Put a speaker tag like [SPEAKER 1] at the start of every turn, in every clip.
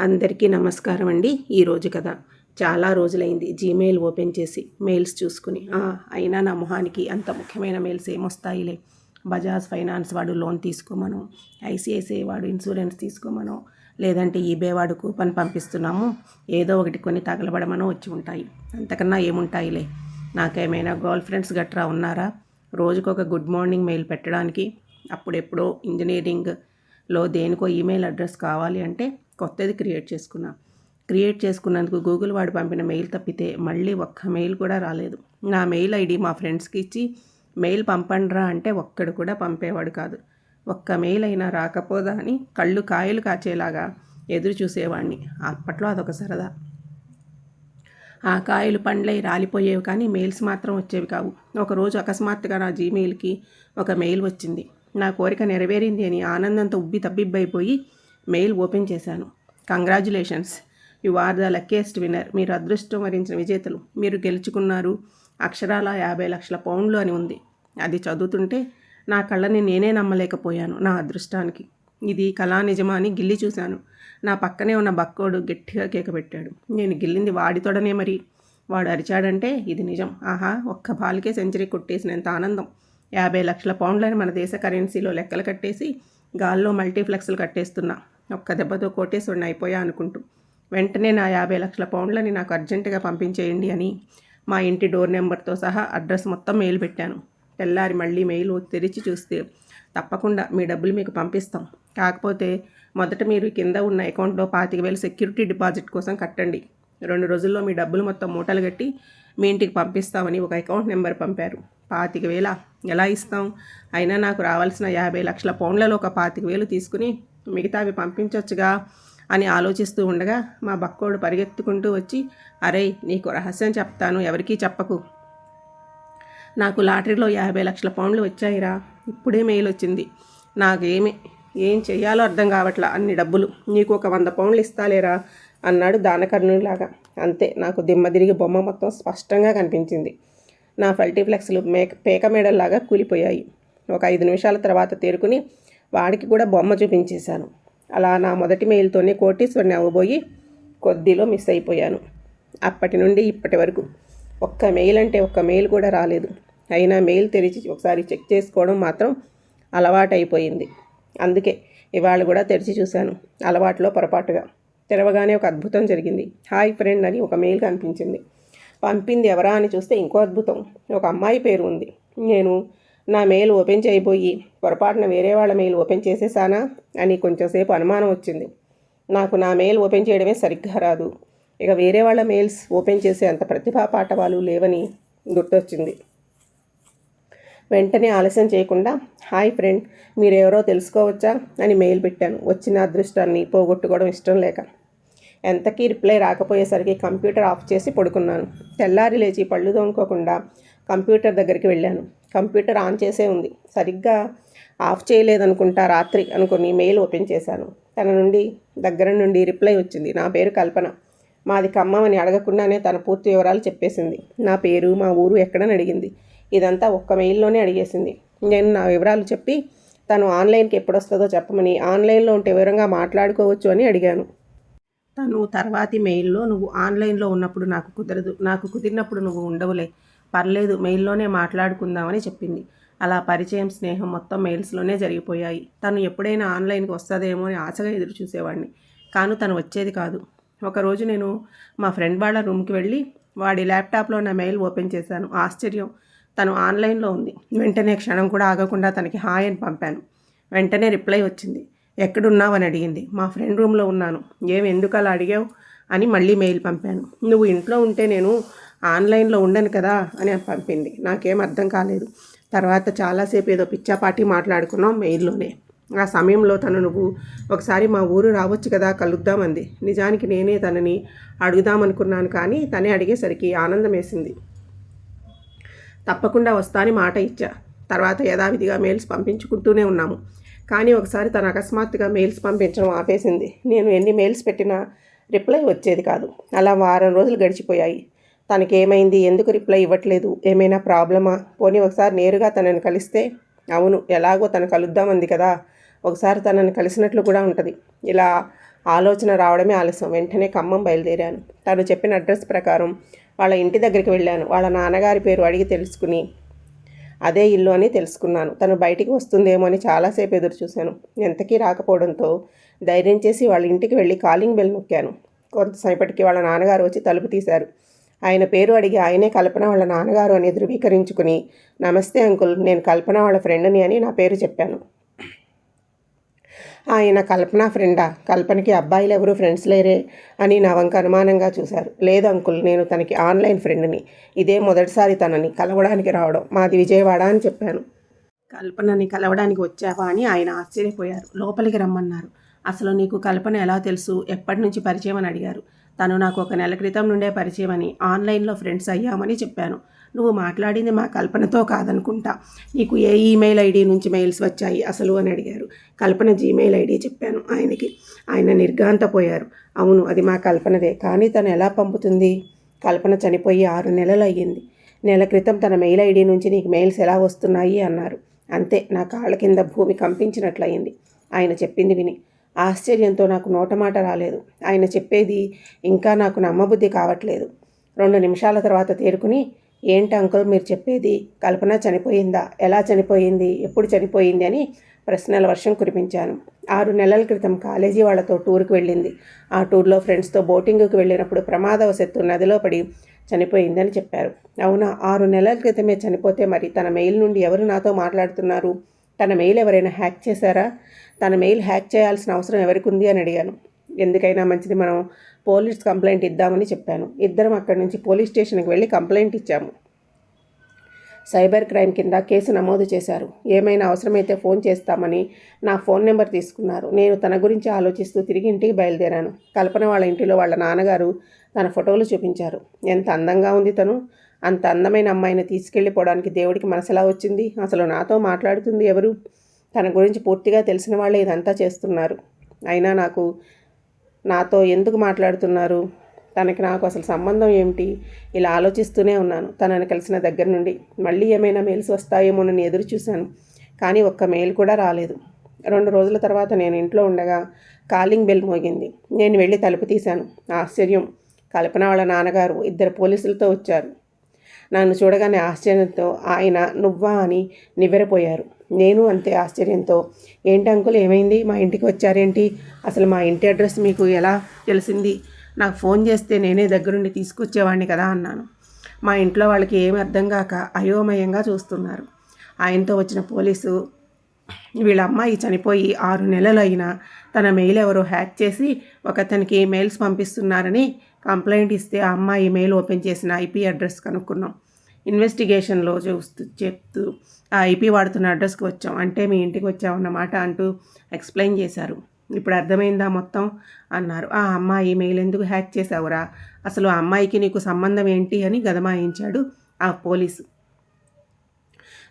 [SPEAKER 1] అందరికీ నమస్కారం అండి. ఈరోజు కదా చాలా రోజులైంది. జీమెయిల్ ఓపెన్ చేసి మెయిల్స్ చూసుకుని. అయినా నా మొహానికి అంత ముఖ్యమైన మెయిల్స్ ఏమొస్తాయిలే. బజాజ్ ఫైనాన్స్ వాడు లోన్ తీసుకోమను. ఐసిఐసిఐ వాడు ఇన్సూరెన్స్ తీసుకోమను. లేదంటే ఈబే వాడు కూపన్ పంపిస్తున్నాము. ఏదో ఒకటి కొన్ని తగలబడమనో వచ్చి ఉంటాయి. అంతకన్నా ఏముంటాయిలే. నాకేమైనా గర్ల్ ఫ్రెండ్స్ గట్రా ఉన్నారా? రోజుకొక గుడ్ మార్నింగ్ మెయిల్ పెట్టడానికి అప్పుడెప్పుడో ఇంజనీరింగ్లో దేనికో ఈమెయిల్ అడ్రస్ కావాలి అంటే కొత్తది క్రియేట్ చేసుకున్నా. క్రియేట్ చేసుకున్నందుకు గూగుల్ వాడు పంపిన మెయిల్ తప్పితే మళ్ళీ ఒక్క మెయిల్ కూడా రాలేదు. నా మెయిల్ ఐడి మా ఫ్రెండ్స్కి ఇచ్చి మెయిల్ పంపండ్రా అంటే ఒక్కడు కూడా పంపేవాడు కాదు. ఒక్క మెయిల్ అయినా రాకపోదా అని కళ్ళు కాయలు కాచేలాగా ఎదురు చూసేవాడిని అప్పట్లో అదొక సరదా. ఆ కాయలు పండ్లై రాలిపోయేవి కానీ మెయిల్స్ మాత్రం వచ్చేవి కావు. ఒకరోజు అకస్మాత్తుగా నా జీమెయిల్కి ఒక మెయిల్ వచ్చింది. నా కోరిక నెరవేరింది అని ఆనందంతో ఉబ్బి తబ్బిబ్బైపోయి మెయిల్ ఓపెన్ చేశాను. Congratulations. You are the luckiest winner. మీరు అదృష్టం వరించిన విజేతలు. మీరు గెలుచుకున్నారు. అక్షరాల యాభై లక్షల పౌండ్లు అని ఉంది. అది చదువుతుంటే నా కళ్ళని నేనే నమ్మలేకపోయాను నా అదృష్టానికి. ఇది కళా నిజమా అని గిల్లి చూశాను. నా పక్కనే ఉన్న బక్కోడు గట్టిగా కేక పెట్టాడు. నేను గిల్లింది వాడితోడనే మరి. వాడు అరిచాడంటే ఇది నిజం. ఆహా ఒక్క బాల్కే సెంచరీ కొట్టేసినంత ఆనందం. యాభై లక్షల పౌండ్లని మన దేశ కరెన్సీలో లెక్కలు కట్టేసి గాల్లో మల్టీప్లెక్స్లు కట్టేస్తున్నా. ఒక్క దెబ్బతో కోటేశ్వరుని అయిపోయా అనుకుంటూ. వెంటనే నా యాభై లక్షల పౌండ్లని నాకు అర్జెంటుగా పంపించేయండి అని మా ఇంటి డోర్ నెంబర్తో సహా అడ్రస్ మొత్తం మెయిల్ పెట్టాను. తెల్లారి మళ్ళీ మెయిల్ తెరిచి చూస్తే తప్పకుండా మీ డబ్బులు మీకు పంపిస్తాం. కాకపోతే మొదట మీరు కింద ఉన్న అకౌంట్లో పాతిక వేలు సెక్యూరిటీ డిపాజిట్ కోసం కట్టండి. రెండు రోజుల్లో మీ డబ్బులు మొత్తం మూటలు కట్టి మీ ఇంటికి పంపిస్తామని ఒక అకౌంట్ నెంబర్ పంపారు. పాతిక వేల? ఎలా ఇస్తాం? అయినా నాకు రావాల్సిన యాభై లక్షల పౌండ్లలో ఒక పాతిక వేలు తీసుకుని మిగతావి పంపించవచ్చుగా అని ఆలోచిస్తూ ఉండగా మా బక్కోడు పరిగెత్తుకుంటూ వచ్చి అరే నీకు రహస్యం చెప్తాను ఎవరికీ చెప్పకు. నాకు లాటరీలో యాభై లక్షల పౌండ్లు వచ్చాయిరా. ఇప్పుడే మెయిల్ వచ్చింది నాకేమి ఏం చెయ్యాలో అర్థం కావట్లా. అన్ని డబ్బులు. నీకు ఒక వంద పౌండ్లు ఇస్తాలేరా? అన్నాడు దానకర్ణులాగా అంతే నాకు దిమ్మదిరిగి బొమ్మ మొత్తం స్పష్టంగా కనిపించింది. నా ఫల్టీఫ్లెక్స్లు మేక పేక మేడల్లాగా కూలిపోయాయి. ఒక ఐదు నిమిషాల తర్వాత తేరుకుని వాడికి కూడా బొమ్మ చూపించేశాను. అలా నా మొదటి మెయిల్తోనే కోటీశ్వరిని అవ్వబోయి కొద్దిలో మిస్ అయిపోయాను. అప్పటి నుండి ఇప్పటి వరకు ఒక్క మెయిల్ అంటే ఒక్క మెయిల్ కూడా రాలేదు. అయినా మెయిల్ తెరిచి ఒకసారి చెక్ చేసుకోవడం మాత్రం అలవాటైపోయింది. అందుకే ఇవాళ కూడా తెరిచి చూశాను. అలవాటులో పొరపాటుగా. తెరవగానే ఒక అద్భుతం జరిగింది. హాయ్ ఫ్రెండ్ అని ఒక మెయిల్ కనిపించింది. పంపింది ఎవరా అని చూస్తే ఇంకో అద్భుతం. ఒక అమ్మాయి పేరు ఉంది. నేను నా మెయిల్ ఓపెన్ చేయబోయి పొరపాటున వేరే వాళ్ళ మెయిల్ ఓపెన్ చేసేసానా అని కొంచెంసేపు అనుమానం వచ్చింది. నాకు నా మెయిల్ ఓపెన్ చేయడమే సరిగ్గా రాదు. ఇక వేరే వాళ్ళ మెయిల్స్ ఓపెన్ చేసే అంత ప్రతిభా పాఠవాలు లేవని గుర్తొచ్చింది. వెంటనే ఆలస్యం చేయకుండా హాయ్ ఫ్రెండ్ మీరెవరో తెలుసుకోవచ్చా? అని మెయిల్ పెట్టాను. వచ్చిన అదృష్టాన్ని పోగొట్టుకోవడం ఇష్టం లేక. ఎంతకీ రిప్లై రాకపోయేసరికి కంప్యూటర్ ఆఫ్ చేసి పడుకున్నాను. తెల్లారి లేచి పళ్ళు తోముకోకుండా కంప్యూటర్ దగ్గరికి వెళ్ళాను. కంప్యూటర్ ఆన్ చేసే ఉంది. సరిగ్గా ఆఫ్ చేయలేదనుకుంటా రాత్రి అనుకుని మెయిల్ ఓపెన్ చేశాను. తన నుండి దగ్గర నుండి రిప్లై వచ్చింది. నా పేరు కల్పన. మాది ఖమ్మం అని అడగకుండానే తన పూర్తి వివరాలు చెప్పేసింది. నా పేరు మా ఊరు ఎక్కడని అడిగింది. ఇదంతా ఒక్క మెయిల్లోనే అడిగేసింది. నేను నా వివరాలు చెప్పి తను ఆన్లైన్కి ఎప్పుడు వస్తుందో చెప్పమని ఆన్లైన్లో ఉంటే వివరంగా మాట్లాడుకోవచ్చు అని అడిగాను. తను తర్వాతి మెయిల్లో నువ్వు ఆన్లైన్లో ఉన్నప్పుడు నాకు కుదరదు. నాకు కుదిరినప్పుడు నువ్వు ఉండవులే. పర్లేదు మెయిల్లోనే మాట్లాడుకుందామని చెప్పింది. అలా పరిచయం స్నేహం మొత్తం మెయిల్స్లోనే జరిగిపోయాయి. తను ఎప్పుడైనా ఆన్లైన్కి వస్తుందేమో అని ఆశగా ఎదురు చూసేవాడిని కాను తను వచ్చేది కాదు. ఒకరోజు నేను మా ఫ్రెండ్ వాళ్ళ రూమ్కి వెళ్ళి వాడి ల్యాప్టాప్లో నా మెయిల్ ఓపెన్ చేశాను. ఆశ్చర్యం! తను ఆన్లైన్లో ఉంది. వెంటనే క్షణం కూడా ఆగకుండా తనకి హాయ్ అని పంపాను. వెంటనే రిప్లై వచ్చింది. ఎక్కడున్నావని అడిగింది. మా ఫ్రెండ్ రూమ్లో ఉన్నాను. ఏం ఎందుకు అలా అడిగావు? అని మళ్ళీ మెయిల్ పంపాను. నువ్వు ఇంట్లో ఉంటే నేను ఆన్లైన్లో ఉండను కదా అని పంపింది. నాకేం అర్థం కాలేదు. తర్వాత చాలాసేపు ఏదో పిచ్చాపాటి మాట్లాడుకున్నాం మెయిల్లోనే. ఆ సమయంలో తను నువ్వు ఒకసారి మా ఊరు రావచ్చు కదా కలుద్దామంది నిజానికి నేనే తనని అడుగుదామనుకున్నాను కానీ తనే అడిగేసరికి ఆనందం వేసింది. తప్పకుండా వస్తాని మాట ఇచ్చా. తర్వాత యథావిధిగా మెయిల్స్ పంపించుకుంటూనే ఉన్నాము. కానీ ఒకసారి తను అకస్మాత్తుగా మెయిల్స్ పంపించడం ఆపేసింది. నేను ఎన్ని మెయిల్స్ పెట్టినా రిప్లై వచ్చేది కాదు. అలా వారం రోజులు గడిచిపోయాయి. తనకి ఏమైంది ఎందుకు రిప్లై ఇవ్వట్లేదు? ఏమైనా ప్రాబ్లమా? పోనీ ఒకసారి నేరుగా తనని కలిస్తే అవును ఎలాగో తను కలుద్దామంది కదా ఒకసారి తనని కలిసినట్లు కూడా ఉంటుంది. ఇలా ఆలోచన రావడమే ఆలస్యం. వెంటనే ఖమ్మం బయలుదేరాను. తను చెప్పిన అడ్రస్ ప్రకారం వాళ్ళ ఇంటి దగ్గరికి వెళ్ళాను. వాళ్ళ నాన్నగారి పేరు అడిగి తెలుసుకుని అదే ఇల్లు అని తెలుసుకున్నాను. తను బయటికి వస్తుందేమో అని చాలాసేపు ఎదురు చూశాను. ఎంతకీ రాకపోవడంతో ధైర్యం చేసి వాళ్ళ ఇంటికి వెళ్ళి కాలింగ్ బెల్ నొక్కాను. కొంతసేపటికి వాళ్ళ నాన్నగారు వచ్చి తలుపు తీశారు. ఆయన పేరు అడిగి ఆయనే కల్పన వాళ్ళ నాన్నగారు అని ధృవీకరించుకుని నమస్తే అంకుల్ నేను కల్పన వాళ్ళ ఫ్రెండ్ని అని నా పేరు చెప్పాను. ఆయన కల్పన ఫ్రెండా? కల్పనకి అబ్బాయిలు ఎవరు ఫ్రెండ్స్ లేరే అని నా వంక అనుమానంగా చూశారు. లేదు అంకుల్ నేను తనకి ఆన్లైన్ ఫ్రెండ్ని. ఇదే మొదటిసారి తనని కలవడానికి రావడం. మాది విజయవాడ అని చెప్పాను. కల్పనని కలవడానికి వచ్చావా అని ఆయన ఆశ్చర్యపోయారు. లోపలికి రమ్మన్నారు. అసలు నీకు కల్పన ఎలా తెలుసు? ఎప్పటి నుంచి పరిచయం అని అడిగారు. తను నాకు ఒక నెల క్రితం నుండే పరిచయం అని ఆన్లైన్లో ఫ్రెండ్స్ అయ్యామని చెప్పాను. నువ్వు మాట్లాడింది మా కల్పనతో కాదనుకుంటా. నీకు ఏ ఈమెయిల్ ఐడి నుంచి మెయిల్స్ వచ్చాయి అసలు అని అడిగారు. కల్పన జీమెయిల్ ఐడి చెప్పాను ఆయనకి. ఆయన నిర్ఘాంతపోయారు. అవును అది మా కల్పనదే. కానీ తను ఎలా పంపుతుంది? కల్పన చనిపోయి ఆరు నెలలు అయ్యింది. నెల క్రితం తన మెయిల్ ఐడి నుంచి నీకు మెయిల్స్ ఎలా వస్తున్నాయి? అన్నారు. అంతే నా కాళ్ళ కింద భూమి కంపించినట్లయింది. ఆయన చెప్పింది విని ఆశ్చర్యంతో నాకు నోటమాట రాలేదు. ఆయన చెప్పేది ఇంకా నాకు నమ్మబుద్ధి కావట్లేదు. రెండు నిమిషాల తర్వాత తేరుకుని ఏంటి అంకుల్ మీరు చెప్పేది? కల్పన చనిపోయిందా? ఎలా చనిపోయింది? ఎప్పుడు చనిపోయింది? అని ప్రశ్నల వర్షం కురిపించాను. ఆరు నెలల క్రితం కాలేజీ వాళ్ళతో టూర్కి వెళ్ళింది. ఆ టూర్లో ఫ్రెండ్స్తో బోటింగ్కి వెళ్ళినప్పుడు ప్రమాదవశత్తు నదిలో పడి చనిపోయిందని చెప్పారు. అవునా? ఆరు నెలల క్రితమే చనిపోతే మరి తన మెయిల్ నుండి ఎవరు నాతో మాట్లాడుతున్నారు? తన మెయిల్ ఎవరైనా హ్యాక్ చేశారా? తన మెయిల్ హ్యాక్ చేయాల్సిన అవసరం ఎవరికి ఉంది అని అడిగాను. ఎందుకైనా మంచిది మనం పోలీస్ కంప్లైంట్ ఇద్దామని చెప్పాను. ఇద్దరం అక్కడి నుంచి పోలీస్ స్టేషన్కి వెళ్ళి కంప్లైంట్ ఇచ్చాము. సైబర్ క్రైమ్ కింద కేసు నమోదు చేశారు. ఏమైనా అవసరమైతే ఫోన్ చేస్తామని నా ఫోన్ నెంబర్ తీసుకున్నారు. నేను తన గురించి ఆలోచిస్తూ తిరిగి ఇంటికి బయలుదేరాను. కల్పన వాళ్ళ ఇంటిలో వాళ్ళ నాన్నగారు తన ఫోటోలు చూపించారు. ఎంత అందంగా ఉంది తను. అంత అందమైన అమ్మాయిని తీసుకెళ్ళిపోవడానికి దేవుడికి మనసులా వచ్చింది? అసలు నాతో మాట్లాడుతుంది ఎవరు? తన గురించి పూర్తిగా తెలిసిన వాళ్ళే ఇదంతా చేస్తున్నారు. అయినా నాకు నాతో ఎందుకు మాట్లాడుతున్నారు? తనకి నాకు అసలు సంబంధం ఏమిటి? ఇలా ఆలోచిస్తూనే ఉన్నాను. తనని కలిసిన దగ్గర నుండి మళ్ళీ ఏమైనా మెయిల్స్ వస్తాయేమోనని ఎదురు చూశాను. కానీ ఒక్క మెయిల్ కూడా రాలేదు. రెండు రోజుల తర్వాత నేను ఇంట్లో ఉండగా కాలింగ్ బెల్ మోగింది. నేను వెళ్ళి తలుపు తీశాను. ఆశ్చర్యం! కల్పన వాళ్ళ నాన్నగారు ఇద్దరు పోలీసులతో వచ్చారు. నన్ను చూడగానే ఆశ్చర్యంతో ఆయన నువ్వా? అని నివ్వెరపోయారు. నేను అంతే ఆశ్చర్యంతో. ఏంటి అంకుల్ ఏమైంది? మా ఇంటికి వచ్చారేంటి? అసలు మా ఇంటి అడ్రస్ మీకు ఎలా తెలిసింది? నాకు ఫోన్ చేస్తే నేనే దగ్గరుండి తీసుకొచ్చేవాడిని కదా అన్నాను. మా ఇంట్లో వాళ్ళకి ఏమి అర్థం కాక అయోమయంగా చూస్తున్నారు. ఆయనతో వచ్చిన పోలీసు వీళ్ళ అమ్మాయి చనిపోయి ఆరు నెలలు అయినా తన మెయిల్ ఎవరో హ్యాక్ చేసి ఒకతనికి మెయిల్స్ పంపిస్తున్నారని కంప్లైంట్ ఇస్తే ఆ అమ్మాయి మెయిల్ ఓపెన్ చేసిన ఐపీ అడ్రస్ కనుక్కున్నాం. ఇన్వెస్టిగేషన్లో చూస్తూ చెప్తూ ఆ ఐపీ వాడుతున్న అడ్రస్కి వచ్చాం. అంటే మీ ఇంటికి వచ్చామన్నమాట అంటూ ఎక్స్ప్లెయిన్ చేశారు. ఇప్పుడు అర్థమైందా మొత్తం? అన్నారు. ఆ అమ్మాయి మెయిల్ ఎందుకు హ్యాక్ చేశావురా? అసలు ఆ అమ్మాయికి నీకు సంబంధం ఏంటి అని గదమాయించాడు ఆ పోలీసు.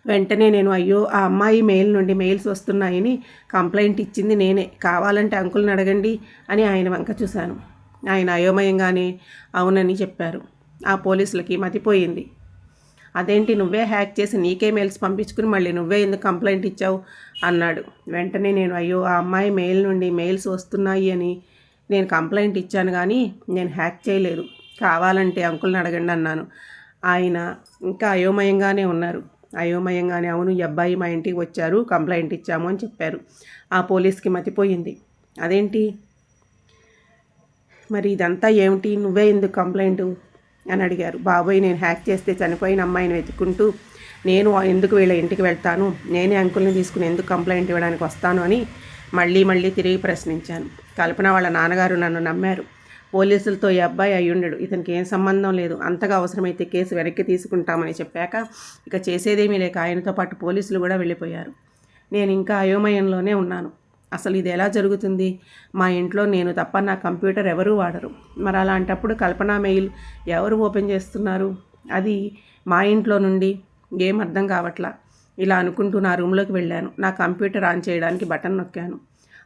[SPEAKER 1] వెంటనే నేను అయ్యో ఆ అమ్మాయి మెయిల్ నుండి మెయిల్స్ వస్తున్నాయని కంప్లైంట్ ఇచ్చింది నేనే. కావాలంటే అంకుల్ని అడగండి అని ఆయన వంక చూశాను. ఆయన అయోమయంగానే అవునని చెప్పారు. ఆ పోలీసులకి మతిపోయింది. అదేంటి నువ్వే హ్యాక్ చేసి నీకే మెయిల్స్ పంపించుకుని మళ్ళీ నువ్వే ఎందుకు కంప్లైంట్ ఇచ్చావు? అన్నాడు. వెంటనే నేను అయ్యో ఆ అమ్మాయి మెయిల్ నుండి మెయిల్స్ వస్తున్నాయి అని నేను కంప్లైంట్ ఇచ్చాను కానీ నేను హ్యాక్ చేయలేదు. కావాలంటే అంకుల్ని అడగండి అన్నాను. ఆయన ఇంకా అయోమయంగానే ఉన్నారు. అయోమయంగానే అవును ఈ అబ్బాయి మా ఇంటికి వచ్చారు కంప్లైంట్ ఇచ్చాము అని చెప్పారు. ఆ పోలీస్కి మతిపోయింది. అదేంటి? మరి ఇదంతా ఏమిటి? నువ్వే ఎందుకు కంప్లైంట్? అని అడిగారు. బాబోయ్ నేను హ్యాక్ చేస్తే చనిపోయిన అమ్మాయిని వెతుక్కుంటూ నేను ఎందుకు వీళ్ళ ఇంటికి వెళ్తాను? నేనే అంకుల్ని తీసుకుని ఎందుకు కంప్లైంట్ ఇవ్వడానికి వస్తాను? అని మళ్ళీ మళ్ళీ తిరిగి ప్రశ్నించాను. కల్పన వాళ్ళ నాన్నగారు నన్ను నమ్మారు. పోలీసులతో ఈ అబ్బాయి అయ్యుండడు. ఇతనికి ఏం సంబంధం లేదు. అంతగా అవసరమైతే కేసు వెనక్కి తీసుకుంటామని చెప్పాక ఇక చేసేదేమీ లేక ఆయనతో పాటు పోలీసులు కూడా వెళ్ళిపోయారు. నేను ఇంకా అయోమయంలోనే ఉన్నాను. అసలు ఇది ఎలా జరుగుతుంది? మా ఇంట్లో నేను తప్ప నా కంప్యూటర్ ఎవరూ వాడరు. మరి అలాంటప్పుడు కల్పన మెయిల్ ఎవరు ఓపెన్ చేస్తున్నారు? అది మా ఇంట్లో నుండి ఏం అర్థం కావట్లా? ఇలా అనుకుంటూ నా రూమ్లోకి వెళ్ళాను. నా కంప్యూటర్ ఆన్ చేయడానికి బటన్ నొక్కాను.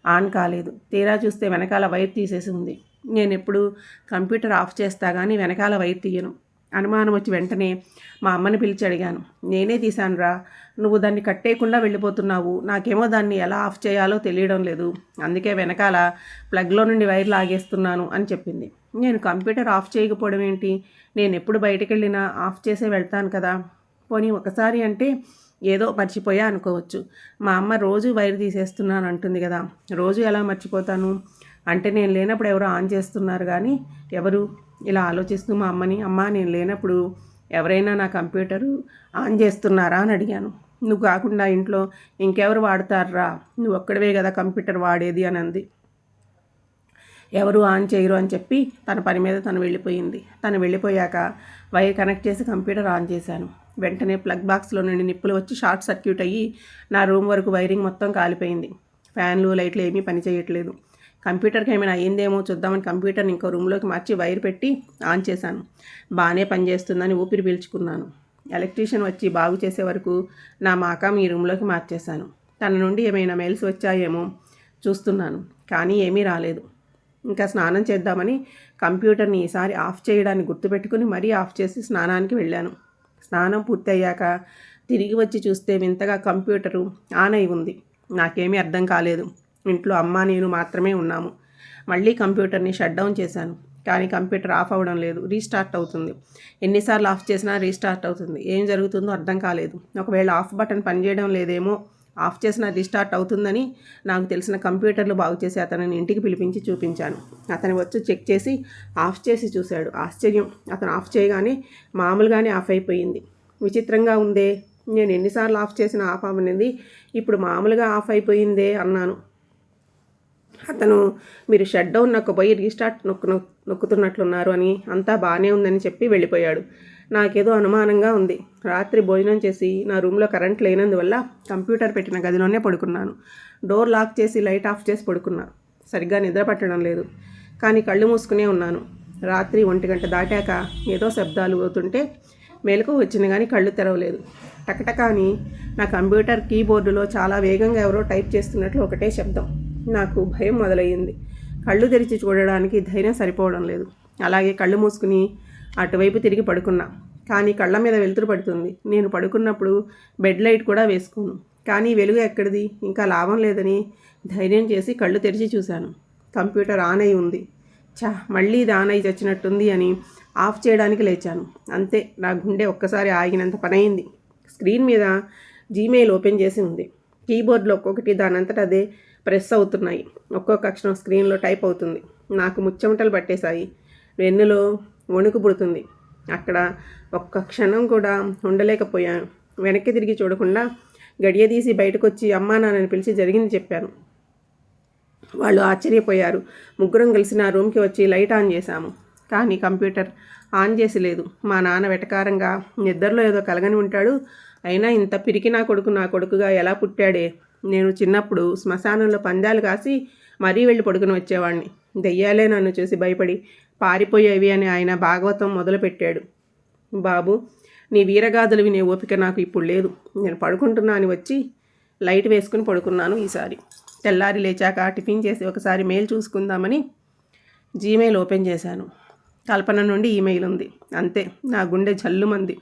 [SPEAKER 1] ఆన్ కాలేదు. తీరా చూస్తే వెనకాల వైర్ తీసేసి ఉంది. నేను ఎప్పుడు కంప్యూటర్ ఆఫ్ చేస్తా కానీ వెనకాల వైర్ తీయను. అనుమానం వచ్చి వెంటనే మా అమ్మని పిలిచి అడిగాను. నేనే తీశానురా నువ్వు దాన్ని కట్టేయకుండా వెళ్ళిపోతున్నావు నాకేమో దాన్ని ఎలా ఆఫ్ చేయాలో తెలియడం లేదు అందుకే వెనకాల ప్లగ్లో నుండి వైర్ లాగేస్తున్నాను అని చెప్పింది. నేను కంప్యూటర్ ఆఫ్ చేయకపోవడం ఏంటి? నేను ఎప్పుడు బయటికి వెళ్ళినా ఆఫ్ చేసే వెళ్తాను కదా. పోనీ ఒకసారి అంటే ఏదో మర్చిపోయా అనుకోవచ్చు. మా అమ్మ రోజు వైర్ తీసేస్తున్నాను అంటుంది కదా. రోజు ఎలా మర్చిపోతాను? అంటే నేను లేనప్పుడు ఎవరో ఆన్ చేస్తున్నారు కానీ ఎవరు? ఇలా ఆలోచిస్తూ మా అమ్మని అమ్మ నేను లేనప్పుడు ఎవరైనా నా కంప్యూటరు ఆన్ చేస్తున్నారా? అని అడిగాను. నువ్వు కాకుండా ఇంట్లో ఇంకెవరు వాడతారా? నువ్వు ఒక్కడవే కదా కంప్యూటర్ వాడేది? అని అంది. ఎవరు ఆన్ చేయరు అని చెప్పి తన పని మీద తను వెళ్ళిపోయింది. తను వెళ్ళిపోయాక వైర్ కనెక్ట్ చేసి కంప్యూటర్ ఆన్ చేశాను. వెంటనే ప్లగ్ బాక్స్లో నుండి నిప్పులు వచ్చి షార్ట్ సర్క్యూట్ అయ్యి నా రూమ్ వరకు వైరింగ్ మొత్తం కాలిపోయింది. ఫ్యాన్లు లైట్లు ఏమీ పనిచేయట్లేదు. కంప్యూటర్కి ఏమైనా అయ్యిందేమో చూద్దామని కంప్యూటర్ని ఇంకో రూమ్లోకి మార్చి వైర్ పెట్టి ఆన్ చేశాను. బాగానే పనిచేస్తుందని ఊపిరి పీల్చుకున్నాను. ఎలక్ట్రీషియన్ వచ్చి బాగు చేసే వరకు నా మాకాం ఈ రూమ్లోకి మార్చేశాను. తన నుండి ఏమైనా మెయిల్స్ వచ్చాయేమో చూస్తున్నాను కానీ ఏమీ రాలేదు. ఇంకా స్నానం చేద్దామని కంప్యూటర్ని ఈసారి ఆఫ్ చేయడాన్ని గుర్తుపెట్టుకుని మరీ ఆఫ్ చేసి స్నానానికి వెళ్ళాను. స్నానం పూర్తయ్యాక తిరిగి వచ్చి చూస్తే వింతగా కంప్యూటరు ఆన్ అయి ఉంది. నాకేమీ అర్థం కాలేదు. ఇంట్లో అమ్మ నేను మాత్రమే ఉన్నాము. మళ్ళీ కంప్యూటర్ని షట్ డౌన్ చేశాను. కానీ కంప్యూటర్ ఆఫ్ అవ్వడం లేదు. రీస్టార్ట్ అవుతుంది. ఎన్నిసార్లు ఆఫ్ చేసినా రీస్టార్ట్ అవుతుంది. ఏం జరుగుతుందో అర్థం కాలేదు. ఒకవేళ ఆఫ్ బటన్ పనిచేయడం లేదేమో ఆఫ్ చేసిన రీస్టార్ట్ అవుతుందని నాకు తెలిసిన కంప్యూటర్లు బాగు చేసి అతనిని ఇంటికి పిలిపించి చూపించాను. అతను వచ్చి చెక్ చేసి ఆఫ్ చేసి చూశాడు. ఆశ్చర్యం. అతను ఆఫ్ చేయగానే మామూలుగానే ఆఫ్ అయిపోయింది. విచిత్రంగా ఉందే. నేను ఎన్నిసార్లు ఆఫ్ చేసిన ఆఫ్ అవ్వనింది. ఇప్పుడు మామూలుగా ఆఫ్ అయిపోయిందే అన్నాను. అతను మీరు షట్ డౌన్ పోయి రీస్టార్ట్ నొక్కు నొక్కుతున్నట్లున్నారు అని అంతా బాగానే ఉందని చెప్పి వెళ్ళిపోయాడు. నాకేదో అనుమానంగా ఉంది. రాత్రి భోజనం చేసి నా రూమ్లో కరెంట్ లేనందువల్ల కంప్యూటర్ పెట్టిన గదిలోనే పడుకున్నాను. డోర్ లాక్ చేసి లైట్ ఆఫ్ చేసి పడుకున్నా. సరిగ్గా నిద్ర పట్టడం లేదు. కానీ కళ్ళు మూసుకునే ఉన్నాను. రాత్రి ఒంటి గంట దాటాక ఏదో శబ్దాలు అవుతుంటే మెలకు వచ్చింది కానీ కళ్ళు తెరవలేదు. టకటక అని నా కంప్యూటర్ కీబోర్డులో చాలా వేగంగా ఎవరో టైప్ చేస్తున్నట్లు ఒకటే శబ్దం. నాకు భయం మొదలయ్యింది. కళ్ళు తెరిచి చూడడానికి ధైర్యం సరిపోవడం లేదు. అలాగే కళ్ళు మూసుకుని అటువైపు తిరిగి పడుకున్నా. కానీ కళ్ళ మీద వెలుతురు పడుతుంది. నేను పడుకున్నప్పుడు బెడ్ లైట్ కూడా వేసుకోను. కానీ వెలుగు ఎక్కడిది? ఇంకా లాభం లేదని ధైర్యం చేసి కళ్ళు తెరిచి చూశాను. కంప్యూటర్ ఆన్ అయి ఉంది. చా మళ్ళీ ఇది ఆన్ అయి చచ్చినట్టుంది అని ఆఫ్ చేయడానికి లేచాను. అంతే నా గుండె ఒక్కసారి ఆగినంత పనయింది స్క్రీన్ మీద జీమెయిల్ ఓపెన్ చేసి ఉంది. కీబోర్డ్లో ఒక్కొక్కటి దానంతట అదే ప్రెస్ అవుతున్నాయి. ఒక్కొక్క అక్షరం స్క్రీన్లో టైప్ అవుతుంది. నాకు ముచ్చమటలు పట్టేశాయి. వెన్నులో వణుకు పుడుతుంది. అక్కడ ఒక్క క్షణం కూడా ఉండలేకపోయాను. వెనక్కి తిరిగి చూడకుండా గడియ తీసి బయటకు వచ్చి అమ్మా నాన్నని పిలిచి జరిగింది చెప్పాను. వాళ్ళు ఆశ్చర్యపోయారు. ముగ్గురం కలిసి నా రూమ్కి వచ్చి లైట్ ఆన్ చేశాము. కానీ కంప్యూటర్ ఆన్ చేసి లేదు. మా నాన్న వెటకారంగా నిద్రలో ఏదో కలగని ఉంటాడు. అయినా ఇంత పిరికి నా కొడుకు నా కొడుకుగా ఎలా పుట్టాడే? నేను చిన్నప్పుడు శ్మశానంలో పందాలు కాసి మరీ వెళ్ళి పడుకుని వచ్చేవాడిని దెయ్యాలే నన్ను చూసి భయపడి పారిపోయేవి అని ఆయన భాగవతం మొదలుపెట్టాడు. బాబు నీ వీరగాథలు వినే ఓపిక నాకు ఇప్పుడు లేదు. నేను పడుకుంటున్నా అని వచ్చి లైట్ వేసుకుని పడుకున్నాను ఈసారి. తెల్లారి లేచాక టిఫిన్ చేసి ఒకసారి మెయిల్ చూసుకుందామని జీమెయిల్ ఓపెన్ చేశాను. కల్పన నుండి ఈమెయిల్ ఉంది. అంతే నా గుండె జల్లుమంది.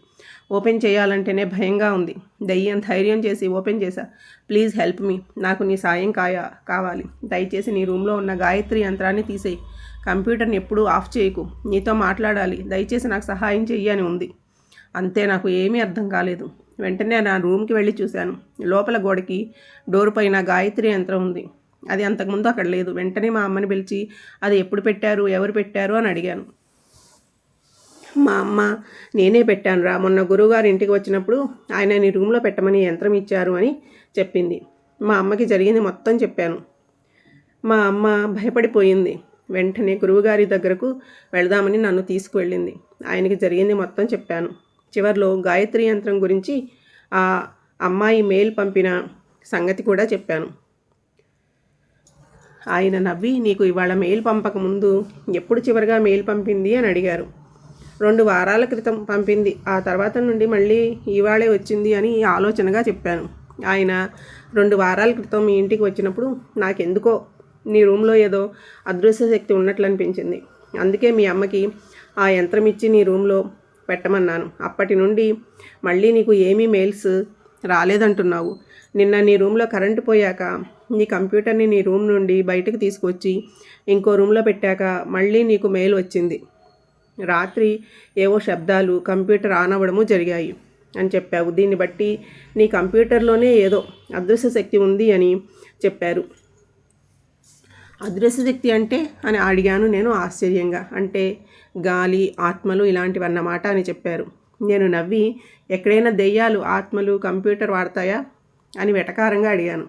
[SPEAKER 1] ఓపెన్ చేయాలంటేనే భయంగా ఉంది. దయ్యం ధైర్యం చేసి ఓపెన్ చేశా. ప్లీజ్ హెల్ప్ మీ నాకు నీ సాయం కాయ కావాలి. దయచేసి నీ రూమ్లో ఉన్న గాయత్రి యంత్రాన్ని తీసేయి. కంప్యూటర్ని ఎప్పుడూ ఆఫ్ చేయకు. నీతో మాట్లాడాలి. దయచేసి నాకు సహాయం చెయ్యి అని ఉంది. అంతే నాకు ఏమీ అర్థం కాలేదు. వెంటనే నా రూమ్కి వెళ్ళి చూశాను. లోపల గోడకి డోర్ పైన గాయత్రి యంత్రం ఉంది. అది అంతకుముందు అక్కడ లేదు. వెంటనే మా అమ్మని పిలిచి అది ఎప్పుడు పెట్టారు? ఎవరు పెట్టారు? అని అడిగాను. మా అమ్మ నేనే పెట్టాను రా మొన్న గురువుగారు ఇంటికి వచ్చినప్పుడు ఆయన నీ రూమ్లో పెట్టమని యంత్రం ఇచ్చారు అని చెప్పింది. మా అమ్మకి జరిగింది మొత్తం చెప్పాను. మా అమ్మ భయపడిపోయింది. వెంటనే గురువుగారి దగ్గరకు వెళదామని నన్ను తీసుకువెళ్ళింది. ఆయనకి జరిగింది మొత్తం చెప్పాను. చివరిలో గాయత్రి యంత్రం గురించి ఆ అమ్మాయి మెయిల్ పంపిన సంగతి కూడా చెప్పాను. ఆయన నవ్వి నీకు ఇవాళ మెయిల్ పంపక ముందు ఎప్పుడు చివరిగా మెయిల్ పంపింది? అని అడిగారు. రెండు వారాల క్రితం పంపింది. ఆ తర్వాత నుండి మళ్ళీ ఇవాళే వచ్చింది అని ఆలోచనగా చెప్పాను. ఆయన రెండు వారాల క్రితం మీ ఇంటికి వచ్చినప్పుడు నాకెందుకో నీ రూమ్లో ఏదో అదృశ్య శక్తి ఉన్నట్లు అనిపించింది. అందుకే మీ అమ్మకి ఆ యంత్రం ఇచ్చి నీ రూమ్లో పెట్టమన్నాను. అప్పటి నుండి మళ్ళీ నీకు ఏమీ మెయిల్స్ రాలేదంటున్నావు. నిన్న నీ రూమ్లో కరెంటు పోయాక నీ కంప్యూటర్ని నీ రూమ్ నుండి బయటకు తీసుకొచ్చి ఇంకో రూమ్లో పెట్టాక మళ్ళీ నీకు మెయిల్ వచ్చింది. రాత్రి ఏవో శబ్దాలు కంప్యూటర్ ఆన్ అవ్వడము జరిగాయి అని చెప్పావు. దీన్ని బట్టి నీ కంప్యూటర్లోనే ఏదో అదృశ్య శక్తి ఉంది అని చెప్పారు. అదృశ్య శక్తి అంటే? అని అడిగాను నేను ఆశ్చర్యంగా. అంటే గాలి ఆత్మలు ఇలాంటివన్నమాట అని చెప్పారు. నేను నవ్వి ఎక్కడైనా దెయ్యాలు ఆత్మలు కంప్యూటర్ వాడతాయా? అని వెటకారంగా అడిగాను.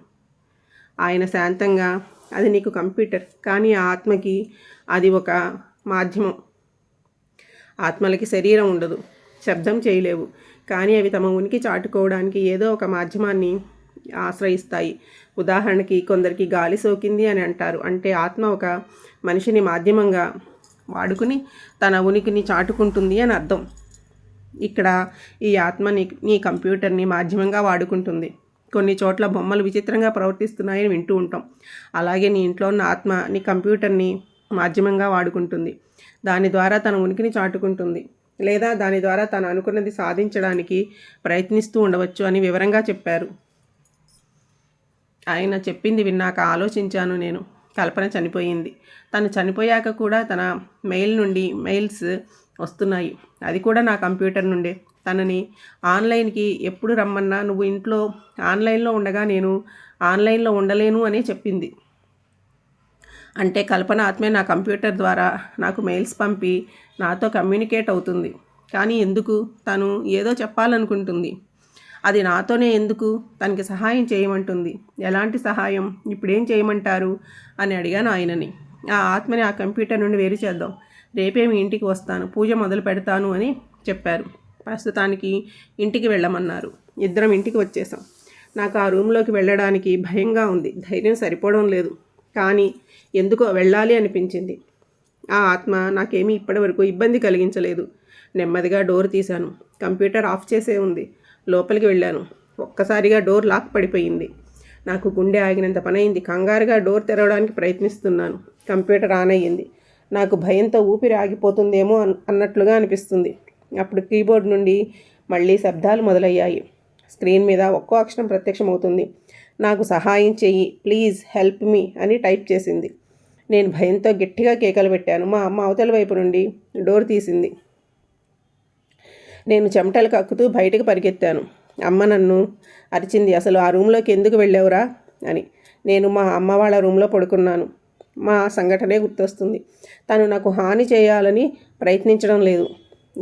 [SPEAKER 1] ఆయన శాంతంగా అది నీకు కంప్యూటర్ కానీ ఆ ఆత్మకి అది ఒక మాధ్యమం. ఆత్మలకి శరీరం ఉండదు. శబ్దం చేయలేవు. కానీ అవి తమ ఉనికి చాటుకోవడానికి ఏదో ఒక మాధ్యమాన్ని ఆశ్రయిస్తాయి. ఉదాహరణకి కొందరికి గాలి సోకింది అని అంటారు. అంటే ఆత్మ ఒక మనిషిని మాధ్యమంగా వాడుకుని తన ఉనికిని చాటుకుంటుంది అని అర్థం. ఇక్కడ ఈ ఆత్మ నీ నీ కంప్యూటర్ని మాధ్యమంగా వాడుకుంటుంది. కొన్ని చోట్ల బొమ్మలు విచిత్రంగా ప్రవర్తిస్తున్నాయని వింటూ ఉంటాం. అలాగే నీ ఇంట్లో ఉన్న ఆత్మ నీ కంప్యూటర్ని మాధ్యమంగా వాడుకుంటుంది. దాని ద్వారా తన ఉనికిని చాటుకుంటుంది లేదా దాని ద్వారా తను అనుకున్నది సాధించడానికి ప్రయత్నిస్తూ ఉండవచ్చు అని వివరంగా చెప్పారు. ఆయన చెప్పింది విన్నాక ఆలోచించాను నేను. కల్పన చనిపోయింది. తను చనిపోయాక కూడా తన మెయిల్ నుండి మెయిల్స్ వస్తున్నాయి. అది కూడా నా కంప్యూటర్ నుండే. తనని ఆన్లైన్కి ఎప్పుడు రమ్మన్నా నువ్వు ఇంట్లో ఆన్లైన్లో ఉండగా నేను ఆన్లైన్లో ఉండలేను అనే చెప్పింది. అంటే కల్పన ఆత్మే నా కంప్యూటర్ ద్వారా నాకు మెయిల్స్ పంపి నాతో కమ్యూనికేట్ అవుతుంది. కానీ ఎందుకు? తను ఏదో చెప్పాలనుకుంటుంది. అది నాతోనే ఎందుకు? తనకి సహాయం చేయమంటుంది. ఎలాంటి సహాయం? ఇప్పుడేం చేయమంటారు? అని అడిగాను ఆయనని. ఆ ఆత్మని ఆ కంప్యూటర్ నుండి వేరు చేద్దాం. రేపే మీ ఇంటికి వస్తాను. పూజ మొదలు పెడతాను అని చెప్పారు. ప్రస్తుతానికి ఇంటికి వెళ్ళమన్నారు. ఇద్దరం ఇంటికి వచ్చేసాం నాకు ఆ రూమ్లోకి వెళ్ళడానికి భయంగా ఉంది. ధైర్యం సరిపోవడం లేదు. కానీ ఎందుకో వెళ్ళాలి అనిపించింది. ఆ ఆత్మ నాకేమీ ఇప్పటివరకు ఇబ్బంది కలిగించలేదు. నెమ్మదిగా డోర్ తీశాను. కంప్యూటర్ ఆఫ్ చేసే ఉంది. లోపలికి వెళ్ళాను. ఒక్కసారిగా డోర్ లాక్ పడిపోయింది. నాకు గుండె ఆగినంత పనైంది. కంగారుగా డోర్ తెరవడానికి ప్రయత్నిస్తున్నాను. కంప్యూటర్ ఆన్ అయ్యింది. నాకు భయంతో ఊపిరి ఆగిపోతుందేమో అన్నట్లుగా అనిపిస్తుంది. అప్పుడు కీబోర్డ్ నుండి మళ్ళీ శబ్దాలు మొదలయ్యాయి. స్క్రీన్ మీద ఒక్కో అక్షరం ప్రత్యక్షమవుతుంది. నాకు సహాయం చెయ్యి ప్లీజ్ హెల్ప్ మీ అని టైప్ చేసింది. నేను భయంతో గట్టిగా కేకలు పెట్టాను. మా అమ్మ అవతల వైపు నుండి డోర్ తీసింది. నేను చెమటలు కక్కుతూ బయటకు పరిగెత్తాను. అమ్మ నన్ను అరిచింది అసలు ఆ రూమ్లోకి ఎందుకు వెళ్ళావురా? అని. నేను మా అమ్మ వాళ్ళ రూమ్లో పడుకున్నాను. మా సంఘటనే గుర్తొస్తుంది. తను నాకు హాని చేయాలని ప్రయత్నించడం లేదు.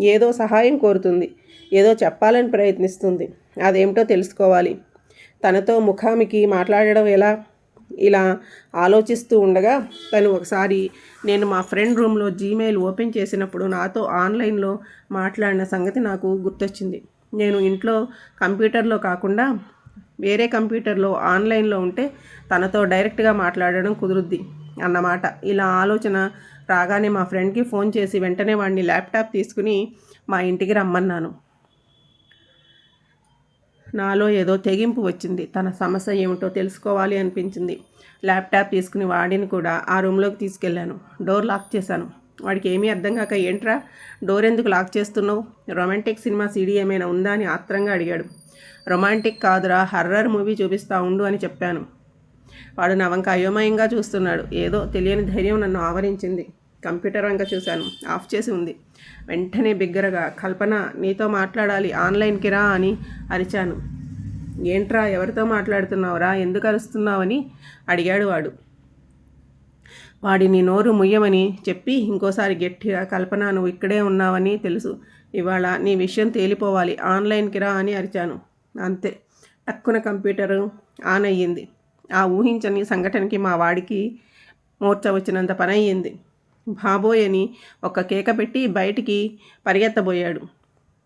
[SPEAKER 1] ఏదో సహాయం కోరుతుంది. ఏదో చెప్పాలని ప్రయత్నిస్తుంది. అదేమిటో తెలుసుకోవాలి. తనతో ముఖామికి మాట్లాడడం ఎలా? ఇలా ఆలోచిస్తూ ఉండగా తను ఒకసారి నేను మా ఫ్రెండ్ రూమ్లో జీమెయిల్ ఓపెన్ చేసినప్పుడు నాతో ఆన్లైన్లో మాట్లాడిన సంగతి నాకు గుర్తొచ్చింది. నేను ఇంట్లో కంప్యూటర్లో కాకుండా వేరే కంప్యూటర్లో ఆన్లైన్లో ఉంటే తనతో డైరెక్ట్గా మాట్లాడడం కుదురుద్ది అన్నమాట. ఇలా ఆలోచన రాగానే మా ఫ్రెండ్కి ఫోన్ చేసి వెంటనే వాడిని ల్యాప్టాప్ తీసుకుని మా ఇంటికి రమ్మన్నాను. నాలో ఏదో తెగింపు వచ్చింది. తన సమస్య ఏమిటో తెలుసుకోవాలి అనిపించింది. ల్యాప్టాప్ తీసుకుని వాడిని కూడా ఆ రూమ్లోకి తీసుకెళ్ళాను. డోర్ లాక్ చేశాను. వాడికి ఏమీ అర్థం కాక ఏంట్రా డోర్ ఎందుకు లాక్ చేస్తున్నావు? రొమాంటిక్ సినిమా సీడీ ఏమైనా ఉందా? అని ఆత్రంగా అడిగాడు. రొమాంటిక్ కాదురా హర్రర్ మూవీ చూపిస్తా ఉండు అని చెప్పాను. వాడు నా వంక అయోమయంగా చూస్తున్నాడు. ఏదో తెలియని ధైర్యం నన్ను ఆవరించింది. కంప్యూటర్ వంక చూశాను. ఆఫ్ చేసి ఉంది. వెంటనే బిగ్గరగా కల్పన నీతో మాట్లాడాలి ఆన్లైన్కి రా అని అరిచాను. ఏంట్రా ఎవరితో మాట్లాడుతున్నావురా ఎందుకు అరుస్తున్నావని అడిగాడు వాడు. వాడిని నోరు ముయ్యమని చెప్పి ఇంకోసారి గట్టిగా కల్పన నువ్వు ఇక్కడే ఉన్నావని తెలుసు. ఇవాళ నీ విషయం తేలిపోవాలి ఆన్లైన్కి రా అని అరిచాను. అంతే. టక్కున కంప్యూటరు ఆన్ అయ్యింది. ఆ ఊహించని సంఘటనకి మా వాడికి మూర్చ వచ్చినంత పని అయ్యింది బాబోయని ఒక కేక పెట్టి బయటికి పరిగెత్తబోయాడు.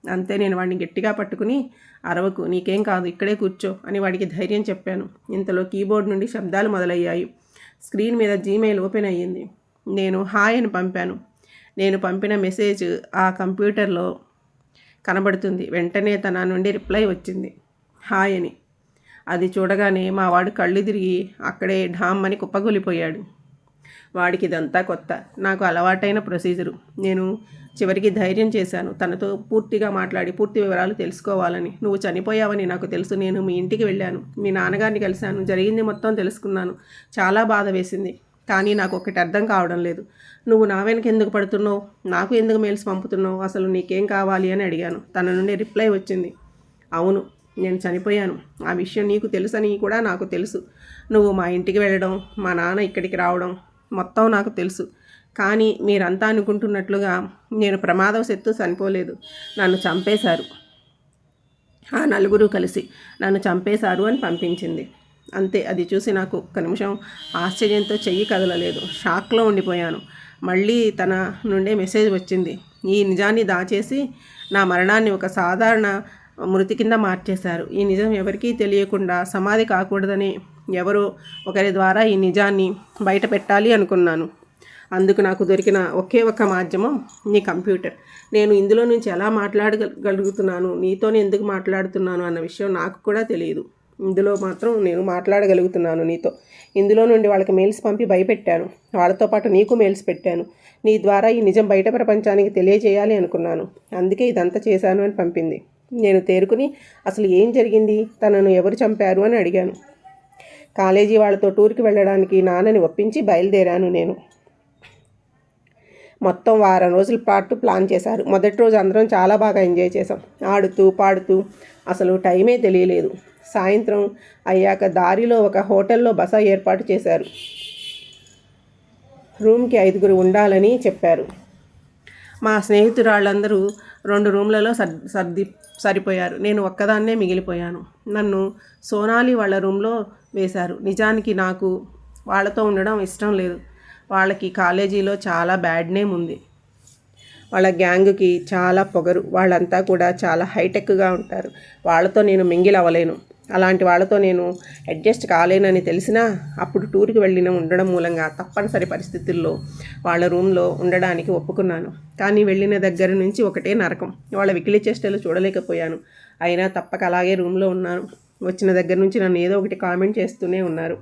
[SPEAKER 1] అంతే నేను వాడిని గట్టిగా పట్టుకుని అరవకు నీకేం కాదు ఇక్కడే కూర్చో అని వాడికి ధైర్యం చెప్పాను. ఇంతలో కీబోర్డ్ నుండి శబ్దాలు మొదలయ్యాయి. స్క్రీన్ మీద జీమెయిల్ ఓపెన్ అయ్యింది. నేను హాయ్ అని పంపాను. నేను పంపిన మెసేజ్ ఆ కంప్యూటర్లో కనబడుతుంది. వెంటనే తన నుండి రిప్లై వచ్చింది. హాయ్ అని. అది చూడగానే మా వాడు కళ్ళు తిరిగి అక్కడే ఢామ్ అని కుప్పగొలిపోయాడు వాడికి ఇదంతా కొత్త. నాకు అలవాటైన ప్రొసీజరు. నేను చివరికి ధైర్యం చేశాను. తనతో పూర్తిగా మాట్లాడి పూర్తి వివరాలు తెలుసుకోవాలని. నువ్వు చనిపోయావని నాకు తెలుసు. నేను మీ ఇంటికి వెళ్ళాను. మీ నాన్నగారిని కలిశాను. జరిగింది మొత్తం తెలుసుకున్నాను. చాలా బాధ వేసింది. కానీ నాకు ఒకటి అర్థం కావడం లేదు. నువ్వు నా వెనక ఎందుకు పడుతున్నావు? నాకు ఎందుకు మెయిల్స్ పంపుతున్నావు? అసలు నీకేం కావాలి అని అడిగాను. తన నుండి రిప్లై వచ్చింది. అవును నేను చనిపోయాను. ఆ విషయం నీకు తెలుసని కూడా నాకు తెలుసు. నువ్వు మా ఇంటికి వెళ్ళడం మా నాన్న ఇక్కడికి రావడం మొత్తం నాకు తెలుసు. కానీ మీరంతా అనుకుంటున్నట్లుగా నేను ప్రమాదవశత్తు చనిపోలేదు. నన్ను చంపేశారు. ఆ నలుగురు కలిసి నన్ను చంపేశారు అని పంపించింది. అంతే అది చూసి నాకు ఒక్క నిమిషం ఆశ్చర్యంతో చెయ్యి కదలలేదు. షాక్లో ఉండిపోయాను. మళ్ళీ తన నుండే మెసేజ్ వచ్చింది. ఈ నిజాన్ని దాచేసి నా మరణాన్ని ఒక సాధారణ మృతి కింద మార్చేశారు. ఈ నిజం ఎవరికీ తెలియకుండా సమాధి కాకూడదని ఎవరో ఒకరి ద్వారా ఈ నిజాన్ని బయట పెట్టాలి అనుకున్నాను. అందుకు నాకు దొరికిన ఒకే ఒక్క మాధ్యమం నీ కంప్యూటర్. నేను ఇందులో నుంచి ఎలా మాట్లాడగలుగుతున్నాను? నీతోనే ఎందుకు మాట్లాడుతున్నాను అన్న విషయం నాకు కూడా తెలియదు. ఇందులో మాత్రం నేను మాట్లాడగలుగుతున్నాను నీతో. ఇందులో నుండి వాళ్ళకి మెయిల్స్ పంపి భయపెట్టాను. వాళ్ళతో పాటు నీకు మెయిల్స్ పెట్టాను. నీ ద్వారా ఈ నిజం బయట ప్రపంచానికి తెలియజేయాలి అనుకున్నాను. అందుకే ఇదంతా చేశాను అని పంపింది. నేను తేరుకుని అసలు ఏం జరిగింది? తనను ఎవరు చంపారు? అని అడిగాను. కాలేజీ వాళ్ళతో టూర్కి వెళ్ళడానికి నాన్నని ఒప్పించి బయలుదేరాను నేను. మొత్తం వారం రోజుల పాటు ప్లాన్ చేశారు. మొదటి రోజు అందరం చాలా బాగా ఎంజాయ్ చేసాం ఆడుతూ పాడుతూ అసలు టైమే తెలియలేదు. సాయంత్రం అయ్యాక దారిలో ఒక హోటల్లో బస ఏర్పాటు చేశారు. రూమ్కి ఐదుగురు ఉండాలని చెప్పారు. మా స్నేహితురాళ్ళందరూ రెండు రూమ్లలో సర్ సర్ది సరిపోయారు. నేను ఒక్కదాన్నే మిగిలిపోయాను. నన్ను సోనాలి వాళ్ళ రూమ్లో వేశారు. నిజానికి నాకు వాళ్ళతో ఉండడం ఇష్టం లేదు. వాళ్ళకి కాలేజీలో చాలా బ్యాడ్ నేమ్ ఉంది. వాళ్ళ గ్యాంగ్కి చాలా పొగరు. వాళ్ళంతా కూడా చాలా హైటెక్గా ఉంటారు. వాళ్ళతో నేను మింగిల్ అవ్వలేను అలాంటి వాళ్ళతో నేను అడ్జస్ట్ కాలేనని తెలిసినా అప్పుడు టూర్కి వెళ్ళిన ఉండడం మూలంగా తప్పనిసరి పరిస్థితుల్లో వాళ్ళ రూమ్లో ఉండడానికి ఒప్పుకున్నాను. కానీ వెళ్ళిన దగ్గర నుంచి ఒకటే నరకం. వాళ్ళ వికిలి చేష్టలు చూడలేకపోయాను. అయినా తప్పక అలాగే రూమ్లో ఉన్నాను. వచ్చిన దగ్గర నుంచి నన్ను ఏదో ఒకటి కామెంట్ చేస్తూనే ఉన్నారు.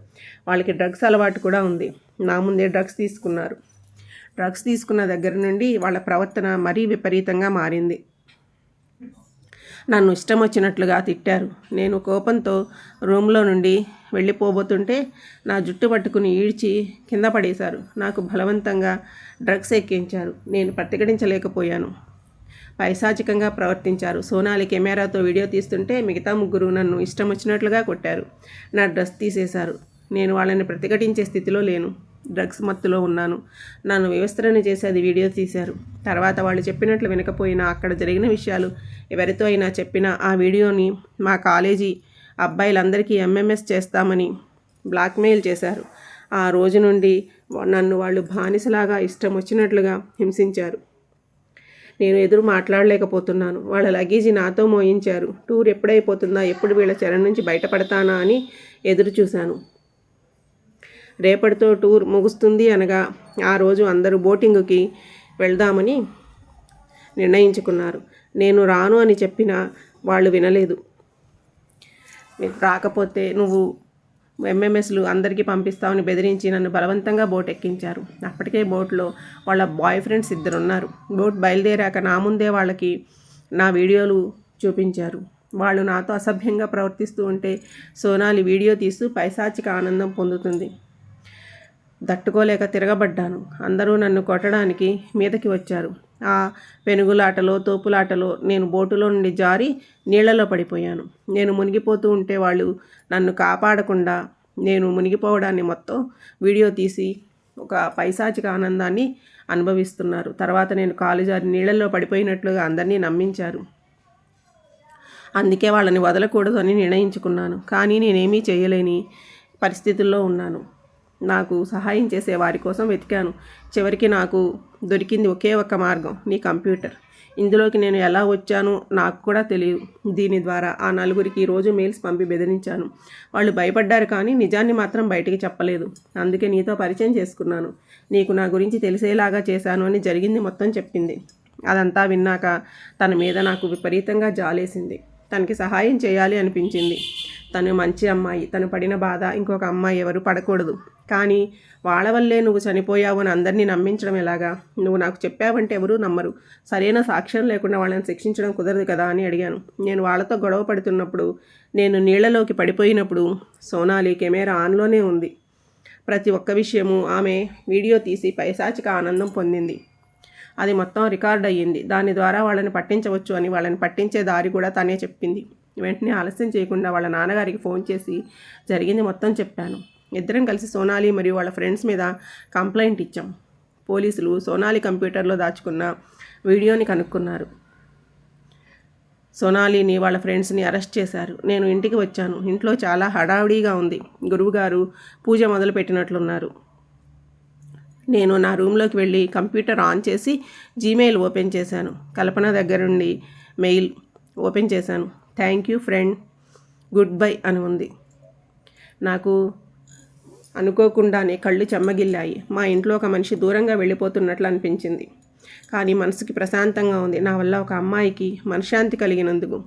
[SPEAKER 1] వాళ్ళకి డ్రగ్స్ అలవాటు కూడా ఉంది. నా ముందే డ్రగ్స్ తీసుకున్నారు. డ్రగ్స్ తీసుకున్న దగ్గర నుండి వాళ్ళ ప్రవర్తన మరీ విపరీతంగా మారింది. నన్ను ఇష్టం వచ్చినట్లుగా తిట్టారు. నేను కోపంతో రూమ్లో నుండి వెళ్ళిపోబోతుంటే నా జుట్టు పట్టుకుని ఈడ్చి కింద పడేశారు. నాకు బలవంతంగా డ్రగ్స్ ఎక్కించారు. నేను ప్రతిఘటించలేకపోయాను. పైశాచికంగా ప్రవర్తించారు. సోనాలి కెమెరాతో వీడియో తీస్తుంటే మిగతా ముగ్గురు నన్ను ఇష్టం వచ్చినట్లుగా కొట్టారు. నా డ్రెస్ తీసేశారు. నేను వాళ్ళని ప్రతిఘటించే స్థితిలో లేను. డ్రగ్స్ మత్తులో ఉన్నాను. నన్ను వ్యవస్థలను చేసేది వీడియో తీశారు. తర్వాత వాళ్ళు చెప్పినట్లు వినకపోయినా అక్కడ జరిగిన విషయాలు ఎవరితో అయినా చెప్పినా ఆ వీడియోని మా కాలేజీ అబ్బాయిలందరికీ ఎంఎంఎస్ చేస్తామని బ్లాక్మెయిల్ చేశారు. ఆ రోజు నుండి నన్ను వాళ్ళు బానిసలాగా ఇష్టం వచ్చినట్లుగా హింసించారు. నేను ఎదురు మాట్లాడలేకపోతున్నాను. వాళ్ళ లగేజీ నాతో మోయించారు. టూర్ ఎప్పుడైపోతుందా? ఎప్పుడు వీళ్ళ చెర నుంచి బయటపడతానా అని ఎదురు చూశాను రేపటితో టూర్ ముగుస్తుంది అనగా ఆ రోజు అందరూ బోటింగ్కి వెళ్దామని నిర్ణయించుకున్నారు. నేను రాను అని చెప్పినా వాళ్ళు వినలేదు. రాకపోతే నువ్వు ఎంఎంఎస్లు అందరికీ పంపిస్తామని బెదిరించి నన్ను బలవంతంగా బోట్ ఎక్కించారు అప్పటికే బోట్లో వాళ్ళ బాయ్ ఫ్రెండ్స్ ఇద్దరు ఉన్నారు బోట్ బయలుదేరాక నా ముందే వాళ్ళకి నా వీడియోలు చూపించారు. వాళ్ళు నాతో అసభ్యంగా ప్రవర్తిస్తూ ఉంటే సోనాలి వీడియో తీస్తూ పైశాచిక ఆనందం పొందుతుంది. దట్టుకోలేక తిరగబడ్డాను. అందరూ నన్ను కొట్టడానికి మీదకి వచ్చారు. ఆ పెనుగులాటలో తోపులాటలో నేను బోటులో నుండి జారి నీళ్ళలో పడిపోయాను. నేను మునిగిపోతూ ఉంటే వాళ్ళు నన్ను కాపాడకుండా నేను మునిగిపోవడాన్ని మొత్తం వీడియో తీసి ఒక పైశాచిక ఆనందాన్ని అనుభవిస్తున్నారు. తర్వాత నేను కాలు జారి నీళ్ళల్లో పడిపోయినట్లుగా అందరినీ నమ్మించారు. అందుకే వాళ్ళని వదలకూడదు అని నిర్ణయించుకున్నాను. కానీ నేనేమీ చేయలేని పరిస్థితుల్లో ఉన్నాను. నాకు సహాయం చేసే వారి కోసం వెతికాను. చివరికి నాకు దొరికింది ఒకే ఒక్క మార్గం నీ కంప్యూటర్. ఇందులోకి నేను ఎలా వచ్చానో నాకు కూడా తెలియదు. దీని ద్వారా ఆ నలుగురికి రోజు మెయిల్స్ పంపి బెదిరించాను. వాళ్ళు భయపడ్డారు కానీ నిజాన్ని మాత్రం బయటికి చెప్పలేదు. అందుకే నీతో పరిచయం చేసుకున్నాను. నీకు నా గురించి తెలిసేలాగా చేశాను అని జరిగింది మొత్తం చెప్పింది. అదంతా విన్నాక తన మీద నాకు విపరీతంగా జాలేసింది. తనకి సహాయం చేయాలి అనిపించింది. తను మంచి అమ్మాయి తను పడిన బాధ ఇంకొక అమ్మాయి ఎవరు పడకూడదు. కానీ వాళ్ళ వల్లే నువ్వు చనిపోయావు అని అందరినీ నమ్మించడం ఎలాగా? నువ్వు నాకు చెప్పావంటే ఎవరూ నమ్మరు. సరైన సాక్ష్యం లేకుండా వాళ్ళని శిక్షించడం కుదరదు కదా అని అడిగాను. నేను వాళ్ళతో గొడవ పడుతున్నప్పుడు నేను నీళ్ళలోకి పడిపోయినప్పుడు సోనాలి కెమెరా ఆన్లోనే ఉంది. ప్రతి ఒక్క విషయము ఆమె వీడియో తీసి పైశాచిక ఆనందం పొందింది. అది మొత్తం రికార్డ్ అయ్యింది. దాని ద్వారా వాళ్ళని పట్టించవచ్చు అని వాళ్ళని పట్టించే దారి కూడా తనే చెప్పింది. వెంటనే ఆలస్యం చేయకుండా వాళ్ళ నాన్నగారికి ఫోన్ చేసి జరిగింది మొత్తం చెప్పాను. ఇద్దరం కలిసి సోనాలి మరియు వాళ్ళ ఫ్రెండ్స్ మీద కంప్లైంట్ ఇచ్చాం. పోలీసులు సోనాలి కంప్యూటర్లో దాచుకున్న వీడియోని కనుక్కున్నారు. సోనాలిని వాళ్ళ ఫ్రెండ్స్ని అరెస్ట్ చేశారు. నేను ఇంటికి వచ్చాను. ఇంట్లో చాలా హడావిడిగా ఉంది. గురువుగారు పూజ మొదలుపెట్టినట్లున్నారు. నేను నా రూమ్లోకి వెళ్ళి కంప్యూటర్ ఆన్ చేసి జీమెయిల్ ఓపెన్ చేశాను. కల్పన దగ్గర నుండి మెయిల్ ఓపెన్ చేశాను. Thank you friend. Good bye అని ఉంది. నాకు అనుకోకుండానే కళ్ళు చెమ్మగిల్లాయి. మా ఇంట్లో ఒక మనిషి దూరంగా వెళ్ళిపోతున్నట్లు అనిపించింది. కానీ మనసుకి ప్రశాంతంగా ఉంది. నా వల్ల ఒక అమ్మాయికి మనశ్శాంతి కలిగినందుకు.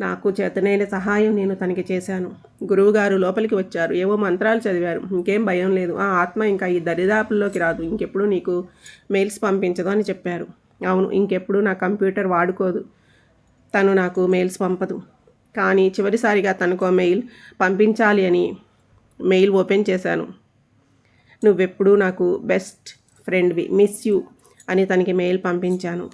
[SPEAKER 1] నాకు చేతనైన సహాయం నేను తనకి చేశాను. గురువుగారు లోపలికి వచ్చారు. ఏవో మంత్రాలు చదివారు. ఇంకేం భయం లేదు. ఆ ఆత్మ ఇంకా ఈ దరిదాపుల్లోకి రాదు. ఇంకెప్పుడు నీకు మెయిల్స్ పంపించదు అని చెప్పారు. అవును ఇంకెప్పుడు నా కంప్యూటర్ వాడుకోదు. తను నాకు మెయిల్స్ పంపదు. కానీ చివరిసారిగా తనకో మెయిల్ పంపించాలి అని మెయిల్ ఓపెన్ చేశాను. నువ్వెప్పుడూ నాకు బెస్ట్ ఫ్రెండ్వి మిస్ యూ అని తనకి మెయిల్ పంపించాను.